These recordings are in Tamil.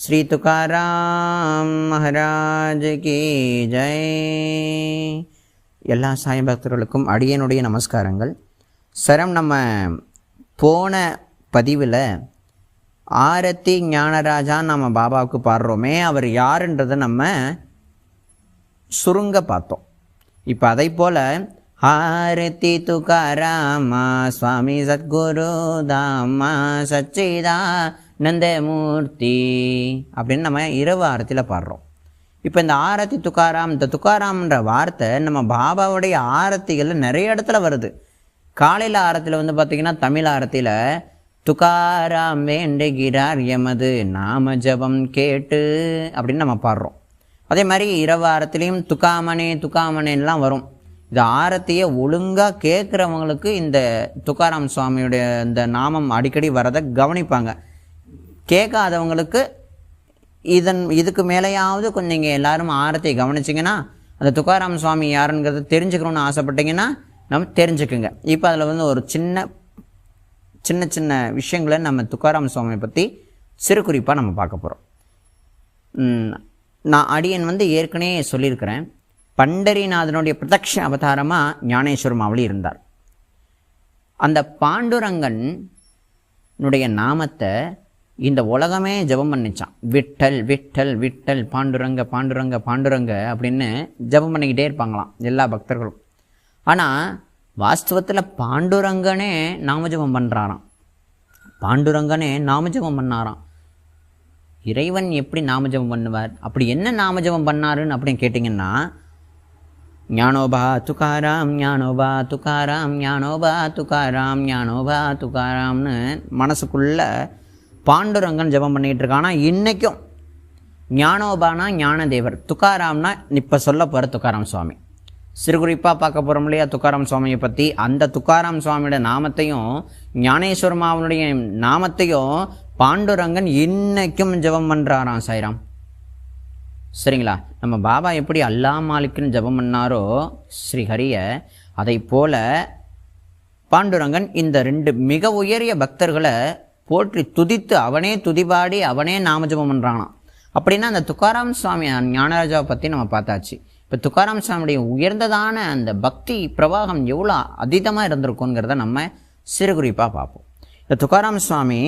श्री तुकाराम महाराज की ஜெய் எல்லா சாய் பக்தர்களுக்கும் அடியனுடைய நமஸ்காரங்கள் சரம் நம்ம போன பதிவில் ஆரத்தி ஞானராஜா நம்ம பாபாவுக்கு பாடுறோமே அவர் யாருன்றதை நம்ம சுருங்க பார்த்தோம் இப்போ அதை போல் ஆரத்தி துகாராமா சுவாமி சத்குரு தாமா சச்சிதா நந்தமூர்த்தி அப்படின்னு நம்ம இரவு ஆரத்தியில் பாடுறோம். இப்போ இந்த ஆரத்தி துக்காராம் இந்த துக்காராம்ன்ற வார்த்தை நம்ம பாபாவுடைய ஆரத்திகளில் நிறைய இடத்துல வருது. காலையில் ஆரத்தியில் வந்து பார்த்திங்கன்னா தமிழ் ஆரத்தியில் துக்காராம் வேண்டுகிறார் எமது நாம ஜபம் கேட்டு அப்படின்னு நம்ம பாடுறோம். அதே மாதிரி இரவு ஆரத்திலையும் துக்காமனே துக்காமனேலாம் வரும். இந்த ஆரத்தியை ஒழுங்காக கேட்குறவங்களுக்கு இந்த துக்காராம் சுவாமியுடைய இந்த நாமம் அடிக்கடி வரதை கவனிப்பாங்க. கேட்காதவங்களுக்கு இதன் இதுக்கு மேலேயாவது கொஞ்சம் நீங்கள் எல்லோரும் ஆரத்தை கவனிச்சிங்கன்னா அந்த துக்காராம் சுவாமி யாருங்கிறத தெரிஞ்சுக்கணும்னு ஆசைப்பட்டீங்கன்னா நம்ம தெரிஞ்சுக்குங்க. இப்போ அதில் வந்து ஒரு சின்ன சின்ன சின்ன விஷயங்களை நம்ம துக்காராம் சுவாமியை பற்றி சிறு குறிப்பாக நம்ம பார்க்க போகிறோம் நான் அடியன் வந்து ஏற்கனவே சொல்லியிருக்கிறேன். பண்டரிநாதனுடைய பிரதக்ஷ அவதாரமாக ஞானேஸ்வர மாவளி இருந்தார். அந்த பாண்டுரங்கனுடைய நாமத்தை இந்த உலகமே ஜெபம் பண்ணிச்சான். விட்டல் விட்டல் விட்டல் பாண்டுரங்க பாண்டுரங்க பாண்டுரங்க அப்படின்னு ஜெபம் பண்ணிக்கிட்டே இருப்பாங்களாம் எல்லா பக்தர்களும். ஆனால் வாஸ்தவத்தில் பாண்டுரங்கனே நாமஜபம் பண்ணுறாராம் பாண்டுரங்கனே நாமஜபம் பண்ணாராம். இறைவன் எப்படி நாமஜபம் பண்ணுவார்? அப்படி என்ன நாமஜபம் பண்ணாருன்னு அப்படின்னு கேட்டிங்கன்னா ஞானோபா துகாராம் ஞானோபா துகாராம் ஞானோபா துகாராம் ஞானோபா துகாராம்னு மனசுக்குள்ளே பாண்டுரங்கன் ஜெபம் பண்ணிகிட்டு இருக்கான் இன்றைக்கும் ஞானோபானா ஞானதேவர். துக்காராம்னா இப்போ சொல்ல போகிற துக்காராம் சுவாமி. சிறுகுறிப்பாக பார்க்க போகிறோம் இல்லையா துக்காராம் சுவாமியை பற்றி அந்த துக்காராம் சுவாமியோட நாமத்தையும் ஞானேஸ்வரமாவனுடைய நாமத்தையும் பாண்டுரங்கன் இன்னைக்கும் ஜெபம் பண்ணுறாராம் சாய்ராம். சரிங்களா? நம்ம பாபா எப்படி அல்லா மாலிக்குன்னு ஜெபம் பண்ணாரோ ஸ்ரீஹரிய அதை போல பாண்டுரங்கன் இந்த ரெண்டு மிக உயரிய பக்தர்களை போற்றி துதித்து அவனே துதிபாடி அவனே நாமஜபம் பண்ணுறானாம் அப்படின்னா அந்த துக்காராம் சுவாமி ஞானராஜாவை பற்றி நம்ம பார்த்தாச்சு. இப்போ துக்காராம் சுவாமியுடைய உயர்ந்ததான அந்த பக்தி பிரவாகம் எவ்வளோ அதீதமாக இருந்திருக்குங்கிறத நம்ம சிறு குறிப்பாக பார்ப்போம். இந்த துக்காராம் சுவாமி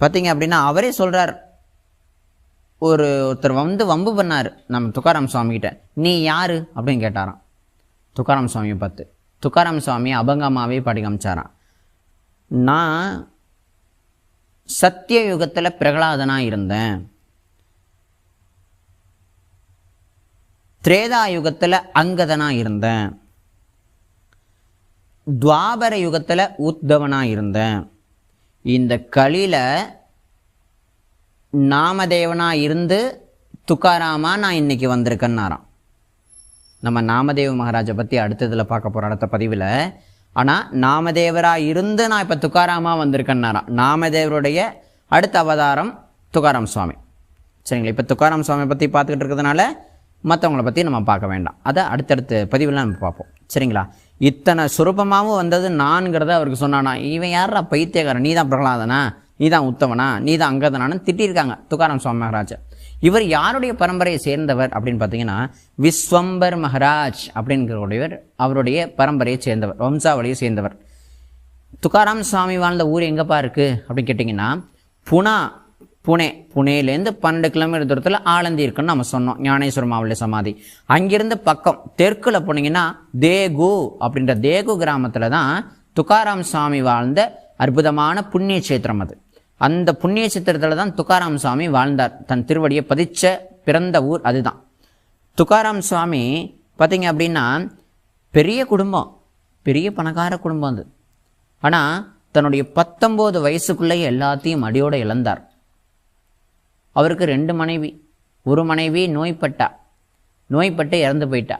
பார்த்தீங்க அப்படின்னா அவரே சொல்கிறார் ஒரு ஒருத்தர் வந்து வம்பு பண்ணார் நம்ம துக்காராம் சுவாமிகிட்ட. நீ யார்? அப்படின்னு கேட்டாராம். துக்காராம் சுவாமியை பார்த்து. துக்காராம் சுவாமி அபங்கமாகவே பாடி காமிச்சாராம் நான் சத்திய யுகத்தில் பிரகலாதனாக இருந்தேன். திரேதா யுகத்தில் அங்கதனாக இருந்தேன். துவாபர யுகத்தில் உத்தவனாக இருந்தேன். இந்த களியில் நாமதேவனாக இருந்து துக்காராமா நான் இன்னைக்கு வந்திருக்கேன்னாராம். நம்ம நாமதேவ மகாராஜை பற்றி அடுத்ததில் பார்க்க போகிற அடுத்த பதிவில் ஆனால் நாமதேவராக இருந்து நான் இப்போ துக்காராமாக வந்திருக்கேன்னாரா. நாமதேவருடைய அடுத்த அவதாரம் துக்காராம் சுவாமி. சரிங்களா? இப்போ துக்காராம் சுவாமியை பற்றி பார்த்துக்கிட்டு இருக்கிறதுனால மற்றவங்கள பற்றி நம்ம பார்க்க வேண்டாம். அதை அடுத்தடுத்த பதிவில் நம்ம பார்ப்போம். சரிங்களா? இத்தனை சுரூபமாகவும் வந்தது நான்கிறத அவருக்கு சொன்னானா இவன் யாரா பைத்தியக்காரன்? நீ தான் பிரகலாதனா? நீ தான் உத்தவனா நீ தான் அங்கதனான்னு திட்டியிருக்காங்க துக்காராம் சுவாமி மகாராஜர் இவர் யாருடைய பரம்பரையை சேர்ந்தவர் அப்படின்னு பார்த்தீங்கன்னா விஸ்வம்பர் மகராஜ் அப்படிங்கிறவர் அவருடைய பரம்பரையை சேர்ந்தவர் வம்சாவளியை சேர்ந்தவர். துக்காராம் சுவாமி வாழ்ந்த ஊர் எங்கேப்பா இருக்குது அப்படின்னு கேட்டிங்கன்னா புனா புனே புனேலேருந்து பன்னெண்டு கிலோமீட்டர் தூரத்தில் ஆலந்தி இருக்குன்னு நம்ம சொன்னோம் ஞானேஸ்வர மாவட்ட சமாதி. அங்கிருந்து பக்கம் தெற்கில் போனீங்கன்னா தேகு அப்படின்ற தேகு கிராமத்தில் தான் துக்காராம் சுவாமி வாழ்ந்த அற்புதமான புண்ணிய சேத்திரம் அது. அந்த புண்ணிய சித்திரத்தில் தான் துக்காராம் சுவாமி வாழ்ந்தார். தன் திருவடியை பதிச்ச பிறந்த ஊர் அதுதான். துக்காராம் சுவாமி பார்த்தீங்க அப்படின்னா பெரிய குடும்பம். பெரிய பணக்கார குடும்பம் அது. ஆனால் தன்னுடைய பத்தொம்போது வயசுக்குள்ளேயே எல்லாத்தையும் அடியோடு இழந்தார். அவருக்கு ரெண்டு மனைவி. ஒரு மனைவி நோய்பட்டா. நோய்பட்டு இறந்து போயிட்டா.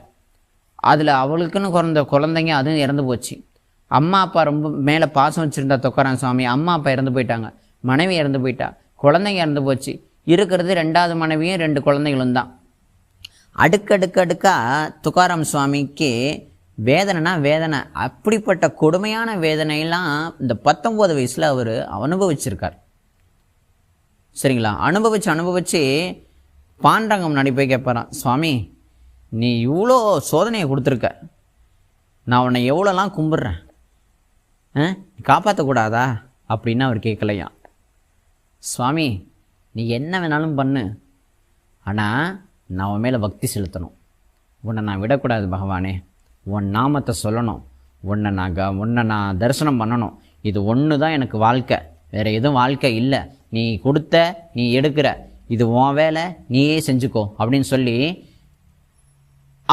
அதில் அவளுக்குன்னு குறந்த குழந்தைங்க அதுவும் இறந்து போச்சு. அம்மா அப்பா ரொம்ப மேலே பாசம் வச்சுருந்தா துக்காராம் சுவாமி அம்மா அப்பா இறந்து போயிட்டாங்க. மனைவி இறந்து போயிட்டா. குழந்தைங்க இறந்து போச்சு. இருக்கிறது ரெண்டாவது மனைவியும் ரெண்டு குழந்தைகளும் தான். அடுக்கடுக்கடுக்காக துக்காராம் சுவாமிக்கு வேதனைனா வேதனை. அப்படிப்பட்ட கொடுமையான வேதனையெல்லாம் இந்த பத்தொம்போது வயசில் அவர் அனுபவிச்சிருக்கார். சரிங்களா? அனுபவிச்சு அனுபவிச்சு பாண்டரங்கம் நடிப்பை போய் கேட்பாரான் சுவாமி நீ இவ்வளோ சோதனையை கொடுத்துருக்க. நான் உன்னை எவ்வளோலாம் கும்பிட்றேன்? ஆ? காப்பாற்றக்கூடாதா அப்படின்னு அவர் கேட்கலையா சுவாமி நீ என்ன வேணாலும் பண்ணு. ஆனால் நான் உன் மேலே பக்தி செலுத்தணும். உன்னை நான் விடக்கூடாது பகவானே. உன் நாமத்தை சொல்லணும். உன்னை நான் க உன்னை நான் தரிசனம் பண்ணணும். இது ஒன்று தான் எனக்கு வாழ்க்கை. வேறு எதுவும் வாழ்க்கை இல்லை. நீ கொடுத்த நீ எடுக்கிற. இது உன் வேலை நீயே செஞ்சுக்கோ அப்படின்னு சொல்லி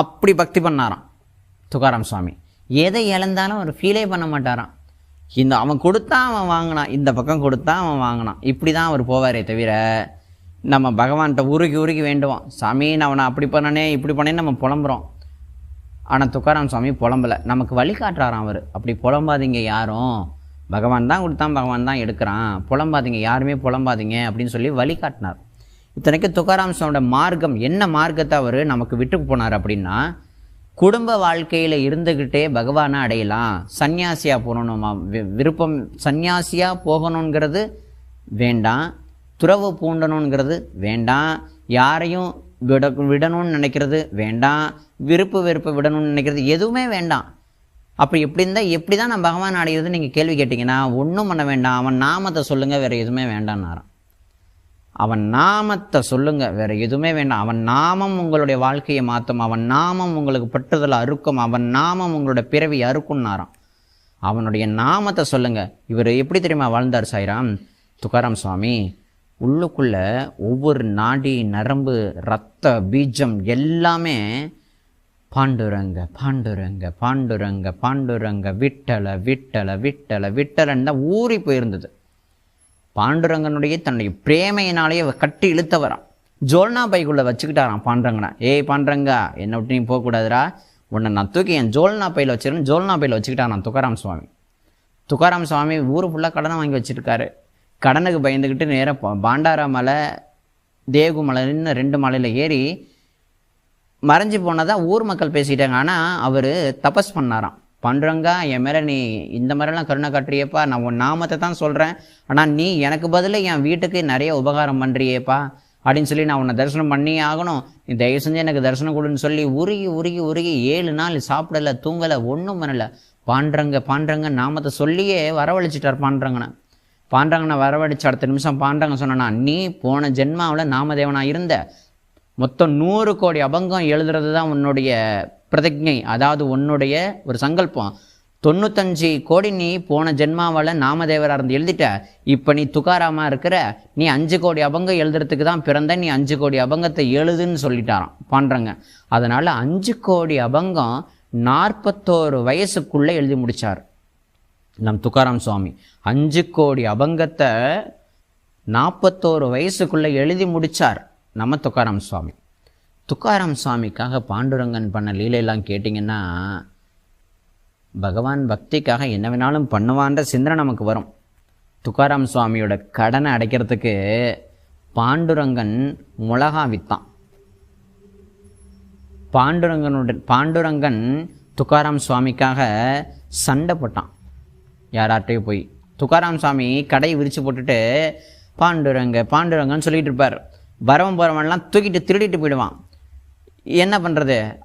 அப்படி பக்தி பண்ணாராம். துகாராம் சுவாமி. எதை இழந்தாலும் அவர் ஃபீலே பண்ண மாட்டாராம். இந்த அவன் கொடுத்தா அவன் வாங்கினான் இந்த பக்கம் கொடுத்தா அவன் வாங்கினான். இப்படி தான் அவர் போவாரே தவிர நம்ம பகவான்கிட்ட உருகி உருகி வேண்டுவோம். சாமி நான் அவனை அப்படி பண்ணனே இப்படி பண்ணேன்னு நம்ம புலம்புறோம். ஆனால் துக்காராம் சுவாமி புலம்பலை. நமக்கு வழி காட்டுறாராம் அவர். அப்படி புலம்பாதீங்க யாரும். பகவான் தான் கொடுத்தான் பகவான் தான் எடுக்கிறான். புலம்பாதீங்க யாருமே புலம்பாதீங்க அப்படின்னு சொல்லி வழி காட்டினார். இத்தனைக்கு துக்காராம் சுவாமியோட மார்க்கம் என்ன மார்க்கத்தை அவர் நமக்கு விட்டு போனார் அப்படின்னா குடும்ப வாழ்க்கையில் இருந்துக்கிட்டே பகவானை அடையலாம். சந்நியாசியாக போகணுமா? வி- விருப்பம் சந்நியாசியாக போகணுங்கிறது வேண்டாம். துறவு பூண்டணுங்கிறது வேண்டாம். யாரையும் விட விடணும்னு நினைக்கிறது வேண்டாம். விருப்பு வெறுப்பு விடணும்னு நினைக்கிறது எதுவுமே வேண்டாம். அப்படி எப்படி இருந்தால் எப்படி தான் நான் பகவான் அடையிறது நீங்கள் கேள்வி கேட்டிங்கன்னா ஒன்றும் பண்ண வேண்டாம். அவன் நாமத்தை சொல்லுங்கள் வேறு எதுவுமே வேண்டாம்னாராம். அவன் நாமத்தை சொல்லுங்க. வேற எதுவுமே வேண்டாம். அவன் நாமம் உங்களுடைய வாழ்க்கையை மாற்றும். அவன் நாமம் உங்களுக்கு பற்றுதலை அறுக்கும். அவன் நாமம் உங்களுடைய பிறவி அறுக்கும்னாராம் அவனுடைய நாமத்தை சொல்லுங்க. இவர் எப்படி தெரியுமா வாழ்ந்தார் சாய்ராம்? துக்காராம் சுவாமி உள்ளுக்குள்ள ஒவ்வொரு நாடி நரம்பு ரத்த பீஜம் எல்லாமே பாண்டுரங்க பாண்டுரங்க பாண்டுரங்க பாண்டுரங்க விட்டலை விட்டலை விட்டலை விட்டலன்னு தான் ஊறி போயிருந்தது. பாண்டுரங்கனுடைய தன்னுடைய பிரேமையினாலேயே கட்டி இழுத்தவரான் ஜோல்னா பைக்குள்ளே வச்சுக்கிட்டாராம் பாண்டுரங்கனை. ஏய் பாண்டுரங்கா என்னை விட்டு நீ போகக்கூடாதுடா. உன்னை நான் தூக்கி என் ஜோல்னா பையில் வச்சிருக்கேன் ஜோல்னா பையில் வச்சுக்கிட்டாரான் துக்காராம் சுவாமி. துக்காராம் சுவாமி ஊர் ஃபுல்லாக கடனை வாங்கி வச்சுருக்காரு. கடனுக்கு பயந்துக்கிட்டு நேராக பாண்டாரா மலை தேகு மலைன்னு ரெண்டு மலையில் ஏறி மறைஞ்சு போனதாக ஊர் மக்கள் பேசிக்கிட்டாங்க ஆனால் அவர் தபஸ் பண்ணாராம். பண்ணுறங்க என் மேலே நீ இந்த மாதிரிலாம் கருணை காட்டுறியேப்பா. நான் உன் நாமத்தை தான் சொல்கிறேன் ஆனால் நீ எனக்கு பதிலாக என் வீட்டுக்கு நிறைய உபகாரம் பண்ணுறியேப்பா அப்படின்னு சொல்லி நான் உன்னை தரிசனம் பண்ணியே ஆகணும். நீ தயவு செஞ்சு எனக்கு தரிசனம் கொடுன்னு சொல்லி உருகி உருகி உருகி ஏழு நாள் சாப்பிடலை தூங்கலை ஒன்றும் பண்ணலை. பாண்டரங்க பாண்டரங்க நாமத்தை சொல்லியே வரவழைச்சிட்டார் பாண்டரங்கனை பாண்டரங்கனை வரவழைச்ச அடுத்த நிமிஷம் பாண்டரங்க சொன்னா நீ போன ஜென்மாவில் நாமதேவனாக இருந்த. மொத்தம் நூறு கோடி அபங்கம் எழுதுறது தான் உன்னுடைய பிரதிஜை அதாவது உன்னுடைய ஒரு சங்கல்பம். தொண்ணூத்தஞ்சு கோடி நீ போன ஜென்மாவால் நாமதேவராக இருந்து எழுதிட்ட. இப்போ நீ துகாராமா இருக்கிற நீ அஞ்சு கோடி அபங்கம் எழுதுறதுக்கு தான் பிறந்த நீ அஞ்சு கோடி அபங்கத்தை எழுதுன்னு சொல்லிட்டாராம் பண்ணுறங்க அதனால் அஞ்சு கோடி அபங்கம் நாற்பத்தோரு வயசுக்குள்ளே எழுதி முடித்தார் நம் துக்காராம் சுவாமி அஞ்சு கோடி அபங்கத்தை நாற்பத்தோரு வயசுக்குள்ளே எழுதி முடித்தார் நம்ம துக்காராம் சுவாமி. துக்காராம் சுவாமிக்காக பாண்டுரங்கன் பண்ண லீலையெல்லாம் கேட்டிங்கன்னா பகவான் பக்திக்காக என்ன வேணாலும் பண்ணுவான்ற சிந்தனை நமக்கு வரும். துக்காராம் சுவாமியோட கடனை அடைக்கிறதுக்கு பாண்டுரங்கன் மிளகா வித்தான். பாண்டுரங்கனுடன் பாண்டுரங்கன் துக்காராம் சுவாமிக்காக சண்டை போட்டான். யாராட்டையும் போய். துக்காராம் சுவாமி கடையை விரித்து போட்டுட்டு பாண்டுரங்க பாண்டுரங்கன்னு சொல்லிட்டு இருப்பார். வரவன் போகிறவன்லாம் தூக்கிட்டு திருடிட்டு போயிடுவான். என்ன பண்ணுறது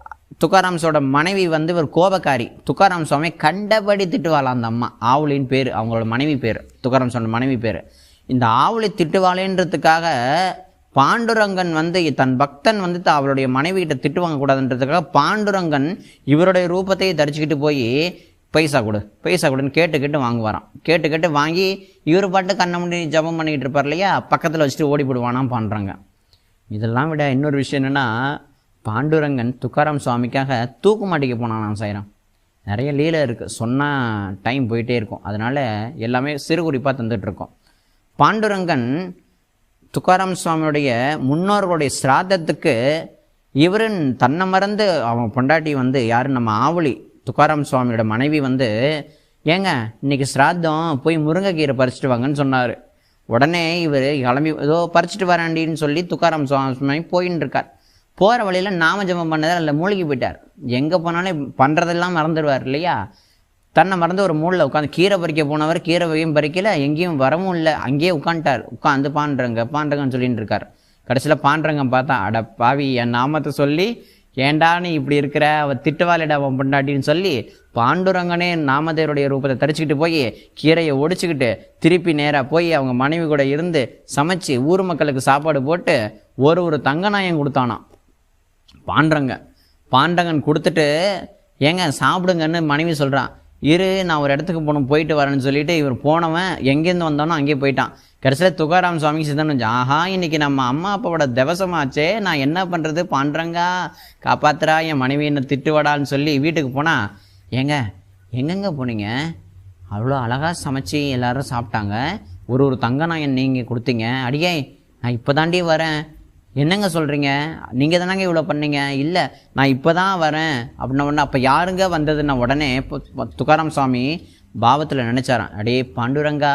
துக்காராம்ஸோட மனைவி வந்து ஒரு கோபக்காரி. துக்காராம் சுவாமி கண்டபடி திட்டுவாளாம் அந்த அம்மா. ஆவுளின் பேர் அவங்களோட மனைவி பேர் துக்காராம் சுவாமி மனைவி பேர். இந்த ஆவுளை திட்டுவாளேன்றதுக்காக பாண்டுரங்கன் வந்து தன் பக்தன் வந்து த- அவளுடைய மனைவி கிட்ட திட்டு வாங்கக்கூடாதுன்றதுக்காக பாண்டுரங்கன் இவருடைய ரூபத்தையே தரிச்சுக்கிட்டு போய் பைசா கொடு பைசா கொடுன்னு கேட்டு கேட்டு வாங்குவாராம். கேட்டு கேட்டு வாங்கி இவர் பாட்டு கண்ணை முடி ஜபம் பண்ணிக்கிட்டு இருப்பார் இல்லையா? பக்கத்தில் வச்சுட்டு ஓடி போடுவானாம் பண்ணுறாங்க இதெல்லாம் விட இன்னொரு விஷயம் என்னென்னா பாண்டுரங்கன் துக்காராம் சுவாமிக்காக தூக்கு மாட்டிக்க நான் சைரான் நிறைய லீலை இருக்குது சொன்னால் டைம் போயிட்டே இருக்கும். அதனால் எல்லாமே சிறு குறிப்பாக தந்துட்டுருக்கோம். பாண்டுரங்கன் துக்காராம் சுவாமியுடைய முன்னோர்களுடைய சிராதத்துக்கு இவரின் தன்னை மறந்து அவன் பொண்டாட்டி வந்து யார்? நம்ம ஆவலி துக்காராம் சுவாமியோட மனைவி வந்து ஏங்க இன்னைக்கு சிராத்தம் போய் முருங்கைக்கீரை பறிச்சுட்டு வாங்கன்னு சொன்னார். உடனே இவர் கிளம்பி ஏதோ பறிச்சுட்டு வராண்டின்னு சொல்லி துக்காராம் சுவாமி போயின்னு இருக்கார். போகிற வழியில் நாம ஜெபம் பண்ணதால் அதில் மூழ்கி போயிட்டார். எங்கே போனாலும் பண்ணுறதெல்லாம் மறந்துடுவார் இல்லையா? தன்னை மறந்து ஒரு மூளில் உட்காந்து கீரை பறிக்க போனவர் கீரை வகையும் பறிக்கல எங்கேயும் வரவும் இல்லை. அங்கேயே உட்காந்துட்டார் உட்காந்து பாண்டுறங்க பாண்டுறங்கன்னு சொல்லிட்டு இருக்கார். கடைசியில் பாண்டுறங்க பார்த்தா அட பாவி என் நாமத்தை சொல்லி ஏண்டா நீ இப்படி இருக்கிற? அவ திட்டுவாளிடா அவன் பொண்டாட்டின்னு சொல்லி பாண்டுரங்கனே நாமதேவருடைய ரூபத்தை தரிச்சுக்கிட்டு போய் கீரையை ஒடிச்சுக்கிட்டு திருப்பி நேராக போய் அவங்க மனைவி கூட இருந்து சமைச்சு ஊர் மக்களுக்கு சாப்பாடு போட்டு ஒரு ஒரு தங்க நாயம் கொடுத்தானாம். பாண்டங்க பாண்டங்கன் கொடுத்துட்டு ஏங்க சாப்பிடுங்கன்னு மனைவி சொல்கிறான் இரு நான் ஒரு இடத்துக்கு போகணும் போயிட்டு வரேன்னு சொல்லிட்டு இவர் போனவன் எங்கேருந்து வந்தானோ அங்கேயே போயிட்டான். கடைசியில் துகாராம் சுவாமி சித்தன் வச்சு ஆஹா இன்னைக்கு நம்ம அம்மா அப்பாவோட திவசமாச்சே நான் என்ன பண்ணுறது பாண்டறங்கா காப்பாத்துறா என் மனைவி என்ன திட்டுவாடான்னு சொல்லி வீட்டுக்கு போனால் ஏங்க எங்கெங்க போனீங்க? அவ்வளோ அழகாக சமைச்சு எல்லாரும் சாப்பிட்டாங்க. ஒரு ஒரு தங்க நாயன் நீங்கள் கொடுத்தீங்க. அடியே நான் இப்போ தாண்டி வரேன். என்னங்க சொல்கிறீங்க நீங்கள் தானங்க இவ்வளோ பண்ணீங்க? இல்லை நான் இப்போ தான் வரேன். அப்படின்ன உடனே அப்போ யாருங்க வந்ததுன்னா உடனே இப்போ துக்காராம் சுவாமி பாவத்தில் நினச்சாராம். அடே பாண்டுரங்கா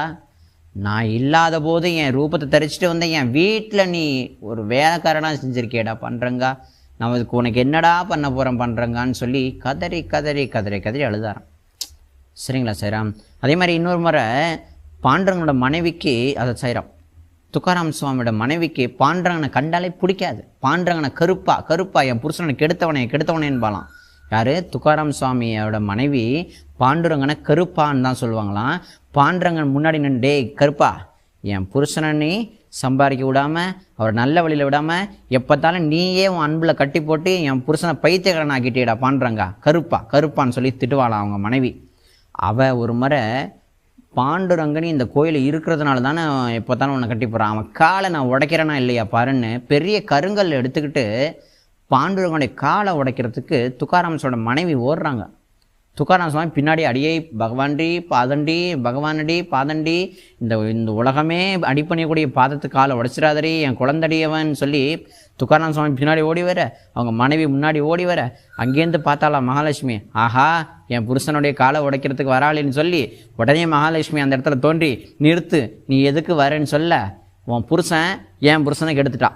நான் இல்லாத போது என் ரூபத்தை தரிச்சிட்டு வந்த என் வீட்டில் நீ ஒரு வேலைக்காரனாக செஞ்சுருக்கியடா பண்ணுறங்கா நான் அதுக்கு உனக்கு என்னடா பண்ண போகிறேன் பண்ணுறங்கான்னு சொல்லி கதறி கதறி கதறி கதறி அழுதாராம். சரிங்களா சைராம். அதே மாதிரி இன்னொரு முறை பாண்டவங்களோட மனைவிக்கு அதை செய்கிறான் துக்காராம் சுவாமியோட மனைவிக்கு பாண்டரங்கனை கண்டாலே பிடிக்காது. பாண்டரங்கனை கருப்பா கருப்பா என் புருஷனை கெடுத்தவனே கெடுத்தவனேன்னு யார்? துக்காராம் சுவாமியோட மனைவி பாண்டுரங்கனை கருப்பான்னு தான் சொல்லுவாங்களாம். பாண்டுரங்கன் முன்னாடி நின்று டேய் கருப்பா என் புருஷனை நீ சம்பாதிக்க விடாமல் அவர் நல்ல வழியில் விடாமல் எப்போத்தாலும் நீயே உன் அன்பில் கட்டி போட்டு என் புருஷனை பைத்தியக்காரன் ஆக்கிட்டேடா பாண்டுறங்கா கருப்பா கருப்பான்னு சொல்லி திட்டுவாளாம் அவங்க மனைவி. அவள் ஒரு முறை பாண்டுரங்கனி இந்த கோயில் இருக்கிறதுனால தானே இப்போ தானே உன்னை கட்டி போகிறான் அவன் காலை நான் உடைக்கிறேனா இல்லையா பாருன்னு பெரிய கருங்கல் எடுத்துக்கிட்டு பாண்டுரங்கனுடைய காலை உடைக்கிறதுக்கு துக்காராமஸோட மனைவி ஓடுறாங்க. துக்காராம் சுவாமி பின்னாடி அடியே பகவான்டி பாதண்டி பகவானடி பாதண்டி இந்த இந்த உலகமே அடி பண்ணக்கூடிய பாதத்து காலை உடைச்சிடாதடி என் குழந்தடியவன் சொல்லி துக்காராம் சுவாமி பின்னாடி ஓடி வர அவங்க மனைவி முன்னாடி ஓடி வர அங்கேருந்து பார்த்தாலாம் மகாலட்சுமி? ஆஹா என் புருஷனுடைய காலை உடைக்கிறதுக்கு வராளேன்னு சொல்லி உடனே மகாலட்சுமி அந்த இடத்துல தோன்றி நிறுத்து நீ எதுக்கு வரேன்னு சொல்ல. உன் புருஷன் என் புருஷனை கெடுத்துட்டான்.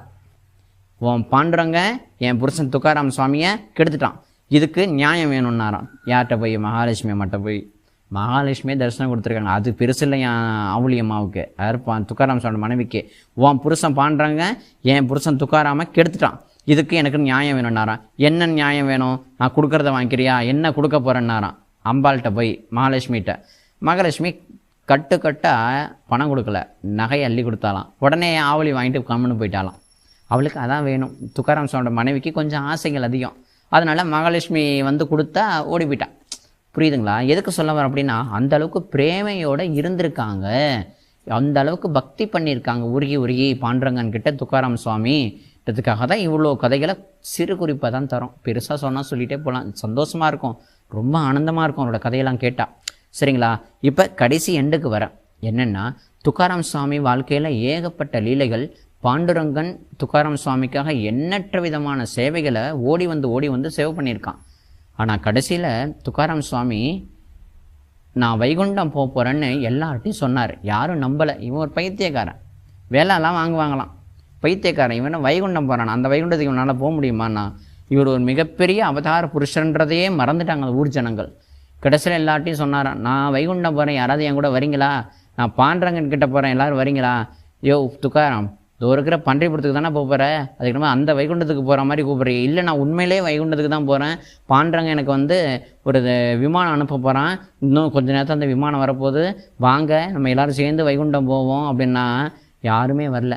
உன் பாண்டுறங்க என் புருஷன் துக்காராம் சுவாமியை கெடுத்துட்டான். இதுக்கு நியாயம் வேணும்னாராம். யார்கிட்ட போய்? மகாலட்சுமி மட்டும் போய். மகாலட்சுமியே தரிசனம் கொடுத்துருக்காங்க. அது பெருசு இல்லை என் அவுளி அம்மாவுக்கு. யார் துக்காராம் சுவாமி மனைவிக்கு. உன் புருஷன் பாண்டுறாங்க என் புருஷன் துக்காராம கெடுத்துட்டான். இதுக்கு எனக்கு நியாயம் வேணும்னாராம். என்ன நியாயம் வேணும்? நான் கொடுக்கறத வாங்கிக்கிறியா? என்ன கொடுக்க போகிறேன்னாராம் அம்பாள்கிட்ட போய் மகாலட்சுமிகிட்ட. மகாலட்சுமி கட்டு கட்டாக பணம் கொடுக்கல. நகை அள்ளி கொடுத்தாலாம் உடனே ஆவலி வாங்கிட்டு கம்முன்னு போயிட்டாலாம் அவளுக்கு அதான் வேணும். துக்காராம் சுவாமியோட மனைவிக்கு கொஞ்சம் ஆசைகள் அதிகம். அதனால் மகாலட்சுமி வந்து கொடுத்தா ஓடி போயிட்டான் புரியுதுங்களா? எதுக்கு சொல்ல வரேன் அப்படின்னா அந்த அளவுக்கு பிரேமையோடு இருந்திருக்காங்க. அந்த அளவுக்கு பக்தி பண்ணியிருக்காங்க. உருகி உருகி பாண்டுரங்கன் கிட்ட துக்காராம் சுவாமி. இதுக்காக தான் இவ்வளோ கதைகளை சிறு குறிப்பாக தான் தரும். பெருசாக சொன்னால் சொல்லிகிட்டே போகலாம் சந்தோஷமாக இருக்கும். ரொம்ப ஆனந்தமாக இருக்கும் அவரோட கதையெல்லாம் கேட்டால் சரிங்களா? இப்போ கடைசி எண்டுக்கு வரேன் என்னென்னா துக்காராம் சுவாமி வாழ்க்கையில் ஏகப்பட்ட லீலைகள் பாண்டுரங்கன் துக்காராம் சுவாமிக்காக எண்ணற்ற விதமான சேவைகளை ஓடி வந்து ஓடி வந்து சேவை பண்ணியிருக்கான். ஆனால் கடைசியில் துக்காராம் சுவாமி நான் வைகுண்டம் போக போகிறேன்னு எல்லார்ட்டையும் சொன்னார். யாரும் நம்பலை. இவன் ஒரு பைத்தியக்காரன். வேலைலாம் வாங்குவாங்களாம். பைத்தியக்காரன். இவனை வைகுண்டம் போகிறான் அந்த வைகுண்டத்துக்கு இவனால் போக முடியுமாண்ணா? இவர் ஒரு மிகப்பெரிய அவதார புருஷன்றதையே மறந்துட்டாங்க அந்த ஊர் ஜனங்கள். கடைசியில் எல்லார்ட்டையும் சொன்னாரான் நான் வைகுண்டம் போகிறேன் யாராவது என் கூட வரீங்களா? நான் பாண்டரங்கன் கிட்ட போகிறேன் எல்லாரும் வரீங்களா? யோ துக்காராம் இதோ இருக்கிற பன்றிபுரத்துக்கு தானே போக போகிற அதுக்கு நம்ம அந்த வைகுண்டத்துக்கு போகிற மாதிரி கூப்பிட்றீங்க. இல்லை நான் உண்மையிலே வைகுண்டத்துக்கு தான் போகிறேன் பாண்டரங்க எனக்கு வந்து ஒரு விமானம் அனுப்ப போகிறான் இன்னும் கொஞ்ச நேரத்தில் அந்த விமானம் வரப்போகுது. வாங்க நம்ம எல்லாரும் சேர்ந்து வைகுண்டம் போவோம் அப்படின்னா யாருமே வரல.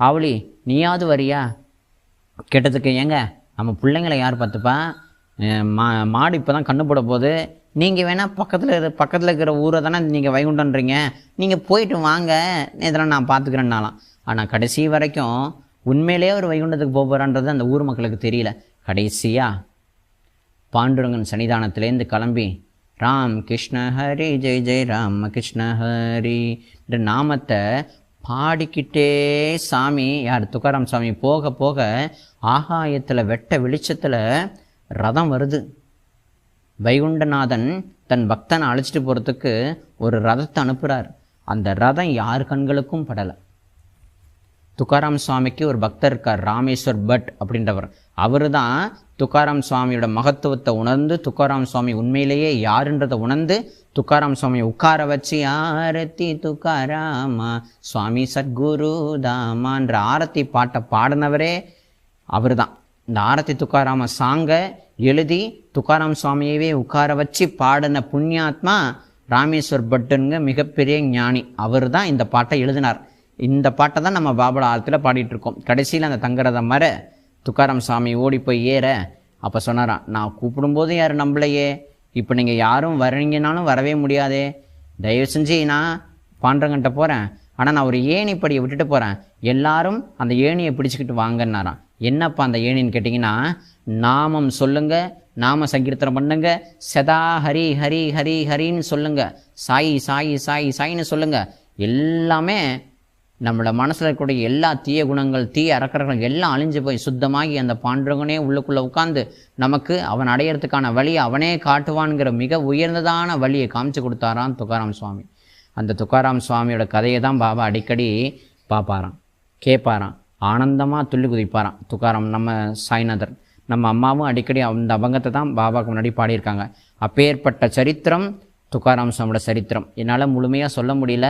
ஆவலி நீயாவது வரியா? கேட்டதுக்கு ஏங்க நம்ம பிள்ளைங்களை யார் பார்த்துப்பா? மா மாடு இப்போ தான் கண்ணு போட போகுது. நீங்கள் வேணால் பக்கத்தில் பக்கத்தில் இருக்கிற ஊரை தானே நீங்கள் வைகுண்டன்றீங்க நீங்கள் போயிட்டு வாங்க. இதெல்லாம் நான் பார்த்துக்கிறேன்னாலாம். ஆனால் கடைசி வரைக்கும் உண்மையிலேயே ஒரு வைகுண்டத்துக்கு போக போகிறான்றது அந்த ஊர் மக்களுக்கு தெரியல. கடைசியாக பாண்டுரங்கன் சன்னிதானத்திலேருந்து கிளம்பி ராம் கிருஷ்ண ஹரி ஜெய் ஜெய் ராம கிருஷ்ண ஹரி என்ற நாமத்தை பாடிக்கிட்டே சாமி யார் துக்காராம் சாமி போக போக ஆகாயத்தில் வெட்ட வெளிச்சத்தில் ரதம் வருது. வைகுண்டநாதன் தன் பக்தனை அழைச்சிட்டு போகிறதுக்கு ஒரு ரதத்தை அனுப்புகிறார் அந்த ரதம் யார் கண்களுக்கும் படலை. துக்காராம் சுவாமிக்கு ஒரு பக்தர் இருக்கார் ராமேஸ்வர் பட் அப்படின்றவர். அவர் தான் துக்காராம் சுவாமியோட மகத்துவத்தை உணர்ந்து துக்காராம் சுவாமி உண்மையிலேயே யாருன்றதை உணர்ந்து துக்காராம் சுவாமியை உட்கார வச்சு ஆரத்தி துக்காராமா சுவாமி சத்குரு தாமான்ற ஆரத்தி பாட்டை பாடினவரே அவர் தான் இந்த ஆரத்தி துக்காராம சாங்கை எழுதி துக்காராம் சுவாமியவே உட்கார வச்சு பாடின புண்ணியாத்மா ராமேஸ்வர் பட்டுங்க மிகப்பெரிய ஞானி. அவர் தான் இந்த பாட்டை எழுதினார். இந்த பாட்டை தான் நம்ம பாபட ஆழத்தில் பாடிட்டுருக்கோம். கடைசியில் அந்த தங்கரத மர துக்காராம் சாமி ஓடி போய் ஏற அப்போ சொன்னாராம் நான் கூப்பிடும்போது யாரும் நம்பலையே? இப்போ நீங்கள் யாரும் வரீங்கனாலும் வரவே முடியாதே. தயவு செஞ்சு நான் பாண்டவங்கிட்ட போகிறேன் ஆனால் நான் ஒரு ஏணி படியை விட்டுட்டு போகிறேன் எல்லாரும் அந்த ஏணியை பிடிச்சிக்கிட்டு வாங்கன்னாராம். என்னப்பா அந்த ஏணின்னு கேட்டிங்கன்னா நாமம் சொல்லுங்கள் நாம சங்கீர்த்தனம் பண்ணுங்க சதா ஹரி ஹரி ஹரி ஹரின்னு சொல்லுங்க. சாயி சாயி சாயி சாயின்னு சொல்லுங்க. எல்லாமே நம்மளோட மனசில் இருக்கக்கூடிய எல்லா தீய குணங்கள் தீய அறக்கிறகள் எல்லாம் அழிஞ்சு போய் சுத்தமாகி அந்த பாண்டவனே உள்ளுக்குள்ளே உட்காந்து நமக்கு அவன் அடையிறதுக்கான வழியை அவனே காட்டுவான்ங்கிற மிக உயர்ந்ததான வழியை காமிச்சு கொடுத்தாரான் துக்காராம் சுவாமி. அந்த துக்காராம் சுவாமியோட கதையை தான் பாபா அடிக்கடி பார்ப்பாராம் கேட்பாராம் ஆனந்தமாக துள்ளி குதிப்பாராம். துக்காராம் நம்ம சாய்நாதர் நம்ம அம்மாவும் அடிக்கடி அந்த அபங்கத்தை தான் பாபாவுக்கு முன்னாடி பாடியிருக்காங்க. அப்பேற்பட்ட சரித்திரம் துக்காராம் சுவாமியோட சரித்திரம். என்னால் முழுமையாக சொல்ல முடியல.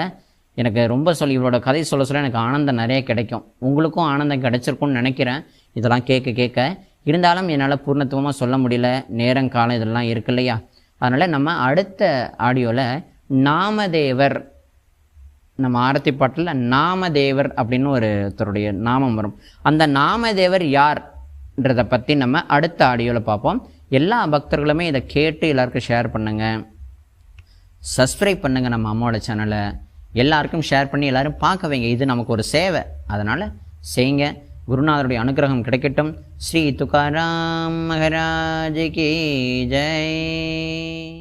எனக்கு ரொம்ப சொல்லி இவரோட கதை சொல்ல சொல்ல எனக்கு ஆனந்தம் நிறைய கிடைக்கும். உங்களுக்கும் ஆனந்தம் கிடைச்சிருக்கும்னு நினைக்கிறேன். இதெல்லாம் கேட்க கேட்க. இருந்தாலும் என்னால் பூர்ணத்துவமாக சொல்ல முடியல. நேரம் காலம் இதெல்லாம் இருக்கு இல்லையா? அதனால் நம்ம அடுத்த ஆடியோவில் நாமதேவர் நம்ம ஆரத்தி பாட்டில் நாமதேவர் அப்படின்னு ஒருத்தருடைய நாமம் வரும். அந்த நாமதேவர் யார்ன்றதை பற்றி நம்ம அடுத்த ஆடியோவில் பார்ப்போம். எல்லா பக்தர்களுமே இதை கேட்டு எல்லாருக்கும் ஷேர் பண்ணுங்கள் சப்ஸ்கிரைப் பண்ணுங்கள் நம்ம அம்மாவோட சேனலை எல்லாருக்கும் ஷேர் பண்ணி எல்லோரும் பார்க்க வைங்க. இது நமக்கு ஒரு சேவை. அதனால் செய்யுங்க. குருநாதருடைய அனுகிரகம் கிடைக்கட்டும். ஸ்ரீ துக்காராம் மகராஜ் கி ஜெய்.